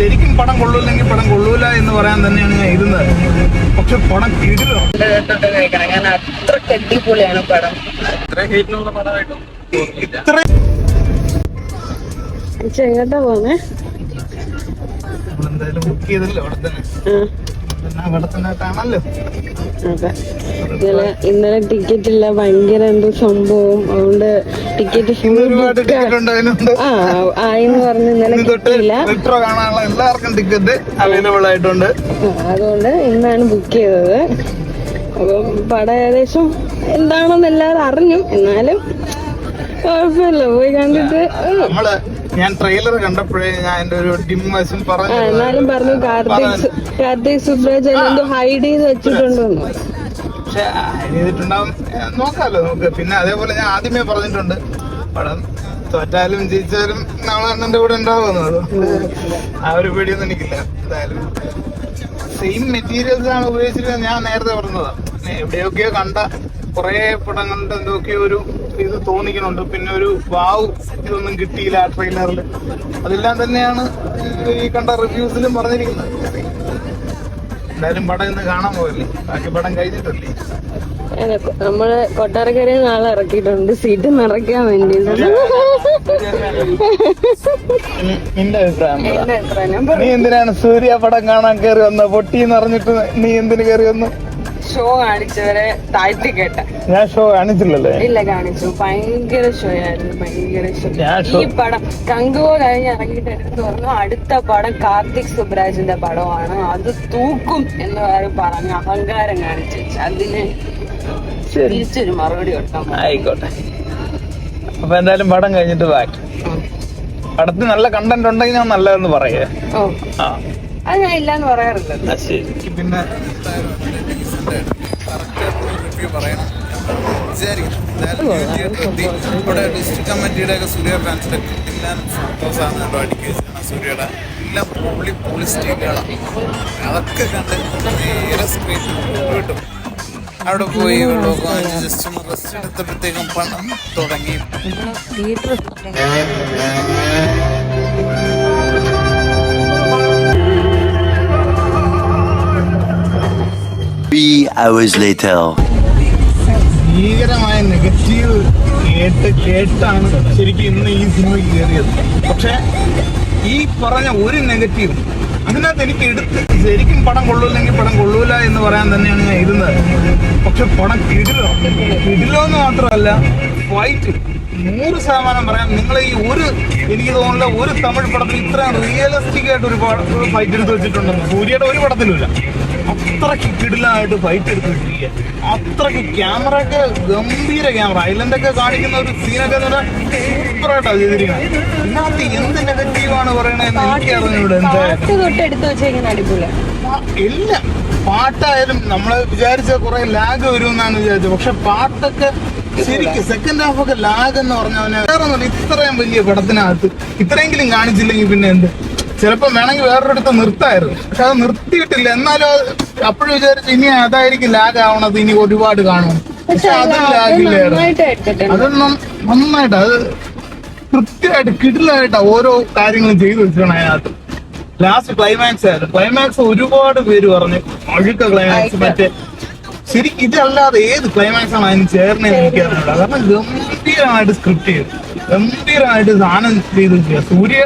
ശരിക്കും പടം കൊള്ളൂല്ലെങ്കിൽ പടം കൊള്ളൂല എന്ന് പറയാൻ തന്നെയാണ് ഞാൻ ഇരുന്നത്. പക്ഷെ പടം കിടിലോ അത്രയ്ക്ക് അടിപൊളിയാണ് പടം ഇത്ര പോന്നെ. നമ്മളെന്തായാലും ബുക്ക് ചെയ്തല്ലോ അവിടെ തന്നെ. ഇന്നലെ ഇന്നലെ ടിക്കറ്റ് ഇല്ല ഭയങ്കര എന്തോ സംഭവം. അതുകൊണ്ട് ടിക്കറ്റ് ആയെന്ന് പറഞ്ഞ് ഇന്നലെ കിട്ടിയില്ല. എല്ലാവർക്കും ടിക്കറ്റ് അവൈലബിൾ ആയിട്ടുണ്ട്. അതുകൊണ്ട് ഇന്നാണ് ബുക്ക് ചെയ്തത്. അപ്പം പടം ഏകദേശം എന്താണെന്ന് എല്ലാവരും അറിഞ്ഞു. എന്നാലും കുഴപ്പമില്ല പോയി കണ്ടിട്ട്. ഉം. നമ്മൾ ഞാൻ ട്രെയിലർ കണ്ടപ്പോഴേ ഞാൻ എന്റെ ഒരു ഡിം വശം പറഞ്ഞു എന്നാലും പറഞ്ഞു കാർത്തിക് സുബ്രാജ് എന്തോ ഹൈഡ് ചെയ്ത് വെച്ചിട്ടുണ്ടെന്ന് പക്ഷെ ഹൈഡ് ചെയ്തിട്ടുണ്ടാവും. നോക്കാലോ നമുക്ക് പിന്നെ അതേപോലെ ഞാൻ ആദ്യമേ പറഞ്ഞിട്ടുണ്ട് പടം തോറ്റാലും ജയിച്ചാലും നാളെ അണ്ണന്റെ കൂടെ ഉണ്ടാവുമെന്ന് ആ ഒരു പേടിയൊന്നും എനിക്കില്ല എന്തായാലും. സെയിം മെറ്റീരിയൽസ് ആണ് ഉപയോഗിച്ചിരുന്നത് ഞാൻ നേരത്തെ പറഞ്ഞതാ. പിന്നെ എവിടെയൊക്കെയോ കണ്ട കുറെ പടങ്ങളുടെ എന്തൊക്കെയോ ഒരു ഇത് തോന്നിക്കുന്നുണ്ട്. പിന്നെ ഒരു വാവ് ഇതൊന്നും കിട്ടിയില്ല ആ ട്രെയിലറിൽ അതെല്ലാം തന്നെയാണ് ഈ കണ്ട റിവ്യൂസിലും പറഞ്ഞിരിക്കുന്നത്. എന്തായാലും പടം ഇന്ന് കാണാൻ പോകല്ലേ ബാക്കി പടം കഴിഞ്ഞിട്ടല്ലേ? നമ്മൾ കൊട്ടാരക്കരയിൽ നാളെ ഇറക്കിയിട്ടുണ്ട്. സീറ്റ് നിറയ്ക്കാൻ വേണ്ടി നിന്റെ അഭിപ്രായം നീ എന്തിനാണ് സൂര്യ പടം കാണാൻ കയറി വന്ന പൊട്ടി നിറഞ്ഞിട്ട് നീ എന്തിനു കയറി വന്നു? ഷോ കാണിച്ചവരെ താഴ്ത്തി കേട്ട. ഞാൻ ഷോ കാണിച്ചില്ലല്ലേ. ഇല്ല കാണിച്ചു. ഭയങ്കര ഷോ ആയിരുന്നു ഭയങ്കര ഷോ ഈ പടം കങ്കുവോ കഴിഞ്ഞ് ഇറങ്ങിയിട്ട് എടുത്ത് പറഞ്ഞു അടുത്ത പടം കാർത്തിക് സുബ്രാജിന്റെ പടമാണ്. അത് തൂക്കും എന്ന് പറഞ്ഞു അഹങ്കാരം കാണിച്ചു. അതിന് ശരി. തിരിച്ചൊരു മറുപടി കൊടുക്കാം ആയിക്കോട്ടെ. അപ്പൊ എന്തായാലും പടം കഴിഞ്ഞിട്ട് ബാക്കി. പടത്തിന് നല്ല കണ്ടന്റ് ഉണ്ടെങ്കിൽ ഞാൻ നല്ലതെന്ന് പറയേ. ഓ. ആ. അത് ഞാൻ ഇല്ലാന്ന് പറയാറില്ല ആ, ശരി പിന്നെ ഇവിടെ ഡിസ്ട്രിക്ട് കമ്മിറ്റിയുടെ ഒക്കെ സൂര്യ ഫാൻസിന്റെ എല്ലാം ഫോട്ടോസാണ് കണ്ടോ അടിക്കി വെച്ചിരിക്കുന്നത് സൂര്യയുടെ എല്ലാം പൊളി പൊളി സ്റ്റേജുകളാണ് അതൊക്കെ കണ്ട് നേരെ സ്ക്രീനിൽ കിട്ടും അവിടെ പോയി വെള്ളമൊക്കെ വാങ്ങിച്ച് ജസ്റ്റ് ഒന്ന് റെസ്റ്റ് എടുത്തപ്പോഴത്തേക്കും പണം തുടങ്ങി. Three hours later. ഭീകരമായ നെഗറ്റീവ് കേട്ട് കേട്ടാണ് ശരിക്കും ഇന്ന് ഈ സിനിമയ്ക്ക് കയറിയത്. പക്ഷെ ഈ പറഞ്ഞ ഒരു നെഗറ്റീവ് അതിനകത്ത് എനിക്ക് എടുത്ത് ശരിക്കും പടം കൊള്ളൂല്ലെങ്കിൽ പടം കൊള്ളൂല എന്ന് പറയാൻ തന്നെയാണ് ഞാൻ ഇരുന്നത്. പക്ഷെ പടം കിടിലോ. കിടിലോ എന്ന് മാത്രമല്ല ഫൈറ്റ് നൂറ് ശതമാനം പറയാം. നിങ്ങൾ ഈ ഒരു എനിക്ക് തോന്നുന്നില്ല ഒരു തമിഴ് പടത്തിൽ ഇത്ര റിയലിസ്റ്റിക് ആയിട്ട് ഒരു ഫൈറ്റ് എടുത്ത് വെച്ചിട്ടുണ്ടെന്ന്. സൂര്യയുടെ ഒരു പടത്തിലുമില്ല. അത്രയ്ക്ക് കിടിലായിട്ട് ഫൈറ്റ് എടുത്ത് വെച്ചിരിക്കുക. അത്രയ്ക്ക് ക്യാമറ ഒക്കെ ഗംഭീര ക്യാമറ ഐലൻഡ് ഒക്കെ കാണിക്കുന്ന ഒരു സീനൊക്കെ സൂപ്പറായിട്ടാണ് ചെയ്തിരിക്കുന്നത്. ഇതിനകത്ത് എന്ത് നെഗറ്റീവാണ് പറയണതെന്ന് എനിക്ക് അറിഞ്ഞൂടെ എന്തായാലും. ഇല്ല. പാട്ടായാലും നമ്മൾ വിചാരിച്ച കുറെ ലാഗ് വരും എന്നാണ് വിചാരിച്ചത്. പക്ഷെ പാട്ടൊക്കെ ശരിക്കും സെക്കൻഡ് ഹാഫ് ഒക്കെ ലാഗ് എന്ന് പറഞ്ഞവനെ വേറെ ഒന്നും ഇത്രയും വലിയ പടത്തിനകത്ത് ഇത്രയെങ്കിലും കാണിച്ചില്ലെങ്കിൽ പിന്നെ എന്ത്? ചിലപ്പോ വേണമെങ്കിൽ വേറൊരിടത്ത് നിർത്തായിരുന്നു. പക്ഷെ അത് നിർത്തിയിട്ടില്ല. എന്നാലും അപ്പോഴും വിചാരിച്ചു ഇനി അതായിരിക്കും ലാഗ് ആവണത് ഇനി ഒരുപാട് കാണും. പക്ഷെ അത് ലാഗില്ലായിരുന്നു അത് നന്നായിട്ട് അത് കൃത്യമായിട്ട് കിടിലായിട്ടാ ഓരോ കാര്യങ്ങളും ചെയ്തു വെച്ചാണ് അതിനകത്ത്. ലാസ്റ്റ് ക്ലൈമാക്സ് ആയിരുന്നു. ക്ലൈമാക്സ് ഒരുപാട് പേര് പറഞ്ഞു അഴുക്ക ക്ലൈമാക്സ് മറ്റേ ശരിക്കും ഇതല്ലാതെ ഏത് ക്ലൈമാക്സ് ആണ് അതിന് ചേർന്ന് എനിക്കറിയില്ല കാരണം ഗംഭീരമായിട്ട് സ്ക്രിപ്റ്റ് ചെയ്തു. ഗംഭീരമായിട്ട് സാധനം ചെയ്ത് സൂര്യ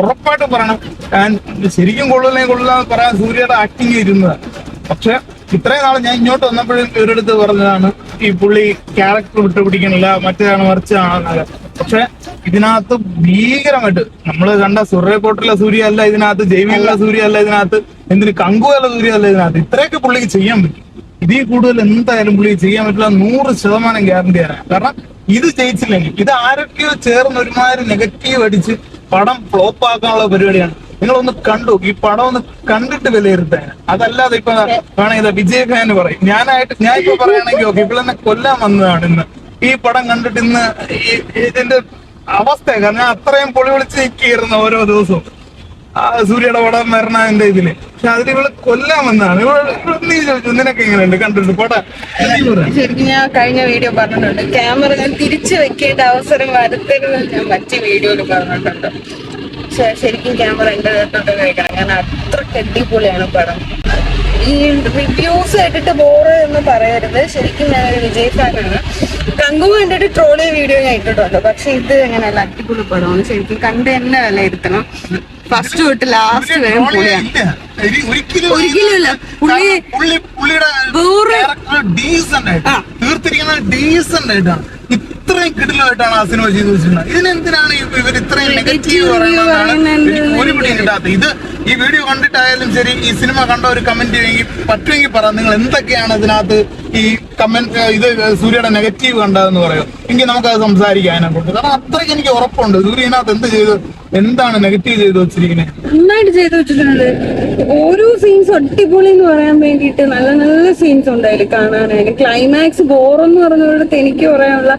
ഉറപ്പായിട്ട് പറയണം. ഞാൻ ശരിക്കും കൊള്ളില്ലേ കൊള്ളില്ല പറയാൻ സൂര്യയുടെ ആക്ടിങ് ഇരുന്നതാണ് പക്ഷെ ഇത്രയും നാൾ ഞാൻ ഇങ്ങോട്ട് വന്നപ്പോഴും ഇവരെടുത്ത് പറഞ്ഞതാണ് ഈ പുള്ളി ക്യാരക്ടർ വിട്ടുപിടിക്കണില്ല മറ്റേതാണ് മറിച്ചാണ് പക്ഷെ ഇതിനകത്ത് ഭീകരമായിട്ട് നമ്മൾ കണ്ട സുറേക്കോട്ടിലെ സൂര്യ അല്ല ഇതിനകത്ത് ജൈവിയുള്ള സൂര്യ അല്ല ഇതിനകത്ത് എന്തിന് കങ്കുവല്ല സൂര്യ അല്ല ഇതിനകത്ത്. ഇത്രയൊക്കെ പുള്ളിക്ക് ചെയ്യാൻ പറ്റും. ഇതിൽ കൂടുതൽ എന്തായാലും പുള്ളി ചെയ്യാൻ പറ്റില്ല. നൂറ് ശതമാനം ഗ്യാരണ്ടി ആണ്. കാരണം ഇത് ജയിച്ചില്ലെങ്കിൽ ഇത് ആരൊക്കെയോ ചേർന്ന് ഒരുമാതിരി നെഗറ്റീവ് അടിച്ച് പടം ഫ്ലോപ്പ് ആക്കാനുള്ള പരിപാടിയാണ്. നിങ്ങളൊന്ന് കണ്ടു ഈ പടം ഒന്ന് കണ്ടിട്ട് വിലയിരുത്താൻ അതല്ലാതെ ഇപ്പൊ വേണമെങ്കിൽ വിജയ് ഫാൻ പറയും. ഞാനായിട്ട് ഞാൻ ഇപ്പൊ പറയുകയാണെങ്കിൽ ഓക്കെ ഇപ്പോൾ കൊല്ലാൻ വന്നതാണ് ഇന്ന്. ഈ പടം കണ്ടിട്ട് ഇന്ന് ഇതിന്റെ അവസ്ഥ കാരണം അത്രയും പൊളി വിളിച്ച് നിൽക്കിയിരുന്നു ഓരോ ദിവസവും. ആ സൂര്യയുടെ പടം വരണ എന്റെ ഇതിൽ. പക്ഷെ അതിന് ഇവൾ കൊല്ലാൻ വന്നാണ് നീ ചോദിച്ചു നിനക്ക് എങ്ങനെയുണ്ട്? കണ്ടിട്ട് പോട്ടെ. ശരിക്കും ഞാൻ കഴിഞ്ഞ വീഡിയോ പറഞ്ഞിട്ടുണ്ട്. ക്യാമറ ഞാൻ തിരിച്ചു വെക്കേണ്ട അവസരം വരുത്തരുത് ഞാൻ മറ്റു വീഡിയോയിൽ പറഞ്ഞിട്ടുണ്ട്. പക്ഷെ ശരിക്കും ക്യാമറ എന്റെ തൊട്ട് കഴിക്കണം കാരണം അത്ര അടിപൊളിയാണ് പടം. ഈ റിവ്യൂസ് കേട്ടിട്ട് ബോറ് എന്ന് പറയരുത്. ശരിക്കും ഞാൻ ഒരു വിജയ് ഫാനാണ് കങ്കു കണ്ടിട്ട് ട്രോൾ ചെയ്ത വീഡിയോ ഞാൻ ഇട്ടിട്ടുണ്ട്. പക്ഷെ ഇത് എങ്ങനെയല്ല അടിപൊളി പടമാണ്. ശരിക്കും കണ്ട് തന്നെ വിലയിരുത്തണം. ഫസ്റ്റ് തൊട്ട് ലാസ്റ്റ് വരെ പുള്ളിയാണ് ഒരിക്കലുമില്ല. പുള്ളി- പുള്ളിയുടെ ഡീസന്റ് ആയിട്ട് ആ. തീർത്തിരിക്കുന്നത് ഡീസന്റ് ആയിട്ടാണ്. ഇത്രയും കിടിലായിട്ടാണ് ആ സിനിമ ചെയ്തു വെച്ചിരുന്നത് ഇതിനെന്തിനാണ് ഇവർ ഇത്രയും നെഗറ്റീവ് പറയുന്നതാണ് പറയുന്നത് ഒരു പിടിയും കിട്ടാത്തത്. ഇത് ഈ വീഡിയോ കണ്ടിട്ടായാലും ശരി ഈ സിനിമ കണ്ട ഒരു കമന്റ് പറ്റുമെങ്കിൽ പറ നിങ്ങൾ എന്തൊക്കെയാണ് ഇതിനകത്ത് ഈ കമന്റ് ഇത് സൂര്യയുടെ നെഗറ്റീവ് കണ്ടതെന്ന് പറയും. എങ്കിൽ നമുക്ക് അത് സംസാരിക്കാം അതിനെ കാരണം അത്രയ്ക്ക് എനിക്ക് ഉറപ്പുണ്ട്. സൂര്യ ഇതിനകത്ത് എന്ത് ചെയ്തു എന്താണ് നെഗറ്റീവ് ചെയ്തു വെച്ചിരിക്കുന്നത്? നന്നായിട്ട് ചെയ്തു വെച്ചിട്ടുണ്ട്. ഓരോ സീൻസ് അടിപൊളി എന്ന് പറയാൻ വേണ്ടിയിട്ട് നല്ല നല്ല സീൻസ് ഉണ്ട് കാണാനായാലും ക്ലൈമാക്സ് ബോറെന്ന് പറഞ്ഞിടത്ത് എനിക്ക് പറയാനുള്ള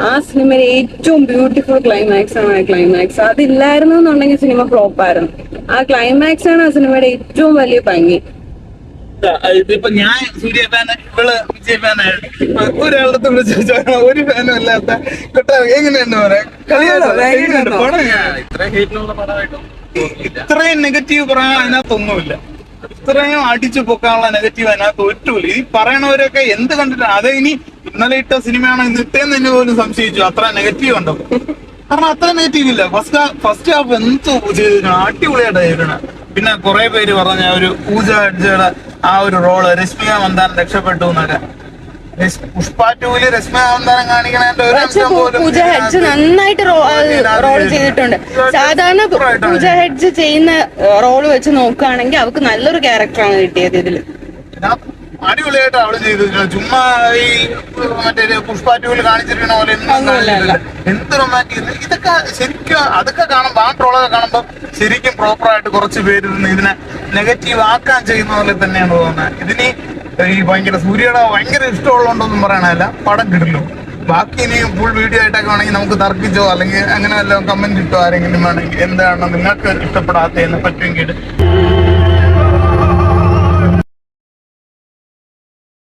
ആ സിനിമയിലെ ഏറ്റവും ബ്യൂട്ടിഫുൾ ക്ലൈമാക്സ് ആണ് ആ ക്ലൈമാക്സ് അതില്ലായിരുന്നു എന്നുണ്ടെങ്കിൽ സിനിമ ഫ്ലോപ്പ് ആയിരുന്നു. ആ ക്ലൈമാക്സ് ആണ് ആ സിനിമയുടെ ഏറ്റവും വലിയ ഭംഗി. ഞാൻ സൂര്യ ഇവൾ വിജയ് ഒരാളുടെ ഒരു ഫാനും അല്ലാത്ത പറയാ ഇത്രയും നെഗറ്റീവ് പറയാൻ അതിനകത്തൊന്നുമില്ല ഇത്രയും അടിച്ചു പൊക്കാനുള്ള നെഗറ്റീവ് അതിനകത്ത് ഒറ്റുമില്ല ഈ പറയണവരൊക്കെ എന്ത് കണ്ടിട്ടാണ് അത് ഇനി ഇന്നലെ ഇട്ട സിനിമയാണ് ഇന്ന് ഇട്ടേന്ന് തന്നെ പോലും സംശയിച്ചു. അത്ര നെഗറ്റീവ് ഉണ്ടോ? കാരണം അത്ര നെഗറ്റീവ് ഇല്ല. ഫസ്റ്റ് ഫസ്റ്റ് ഹാഫ് എന്ത് ചെയ്തിരിക്കണം അടിപൊളിയായിട്ട് പിന്നെ കുറെ പേര് പറഞ്ഞ ഒരു പൂജ അഡ്ജയുടെ ആ ഒരു റോൾ രശ്മിക മന്ദാൻ രക്ഷപ്പെട്ടു എന്നൊക്കെ. രശ്- പുഷ്പ ടൂവിൽ രശ്മിക മന്ദാനം കാണിക്കണതിന്റെ ഒരു പക്ഷെ അംശം പോലും പൂജ ഹെഡ്ജ് നന്നായിട്ട് റോൾ ചെയ്തിട്ടുണ്ട്. സാധാരണ പൂജ ഹെഡ്ജ് ചെയ്യുന്ന റോൾ വെച്ച് നോക്കുകയാണെങ്കിൽ അവർക്ക് നല്ലൊരു ക്യാരക്ടറാണ് കിട്ടിയത് ഇതിൽ. അടിപൊളിയായിട്ട് അവൾ ചെയ്തിട്ടുണ്ട് ചുമ്മാ ഈ മറ്റേ പുഷ്പ ടൂവിൽ കാണിച്ചിരിക്കണ പോലെ എന്ത് റൊമാന്റിക് ഇതൊക്കെ ശരിക്കും അതൊക്കെ കാണുമ്പോ ആ ട്രോളൊക്കെ കാണുമ്പോ ശരിക്കും പ്രോപ്പർ ആയിട്ട് കുറച്ച് പേര് ഇതിനെ നെഗറ്റീവ് ആക്കാൻ ചെയ്യുന്ന പോലെ തന്നെയാണ് തോന്നുന്നത്. ഇതിന് ഈ ഭയങ്കര സൂര്യയുടെ ഭയങ്കര ഇഷ്ടമുള്ളതുകൊണ്ടൊന്നും പറയണല്ല പടം കിടില്ലോ ബാക്കി ഇനി ഫുൾ വീഡിയോ ആയിട്ടൊക്കെ വേണമെങ്കിൽ നമുക്ക് തർക്കിച്ചോ അല്ലെങ്കിൽ അങ്ങനെ വല്ലതും കമന്റ് ഇട്ടോ ആരെങ്കിലും വേണമെങ്കിൽ എന്താണ് നിങ്ങൾക്ക് ഇഷ്ടപ്പെടാത്തതിനെ പറ്റുമെങ്കിൽ